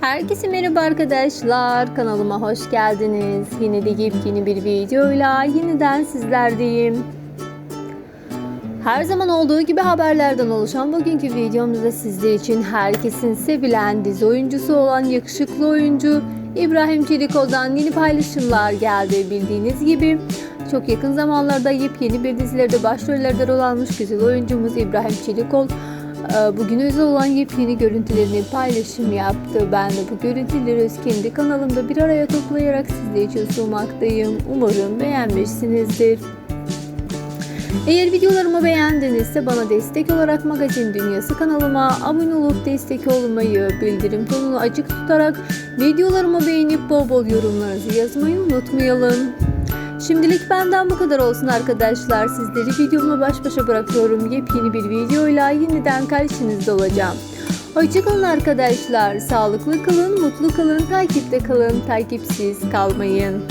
Herkese merhaba arkadaşlar. Kanalıma hoş geldiniz. Yine de yepyeni bir videoyla yeniden sizlerdeyim. Her zaman olduğu gibi haberlerden oluşan bugünkü videomuzda sizler için herkesin sevilen dizi oyuncusu olan yakışıklı oyuncu İbrahim Çelikoğlu'dan yeni paylaşımlar geldi. Bildiğiniz gibi çok yakın zamanlarda yepyeni bir dizilerde başrollerde rol almış güzel oyuncumuz İbrahim Çelikoğlu e, bugün özel olan yepyeni görüntülerini paylaşım yaptı. Ben de bu görüntüleri kendi kanalımda bir araya toplayarak sizler için sunmaktayım. Umarım beğenmişsinizdir. Eğer videolarımı beğendinizse bana destek olarak Magazin Dünyası kanalıma abone olup destek olmayı, bildirim tonunu açık tutarak videolarımı beğenip bol bol yorumlarınızı yazmayı unutmayalım. Şimdilik benden bu kadar olsun arkadaşlar. Sizleri videomla baş başa bırakıyorum. Yepyeni bir videoyla yeniden karşınızda olacağım. Hoşçakalın arkadaşlar. Sağlıklı kalın, mutlu kalın, takipte kalın, takipsiz kalmayın.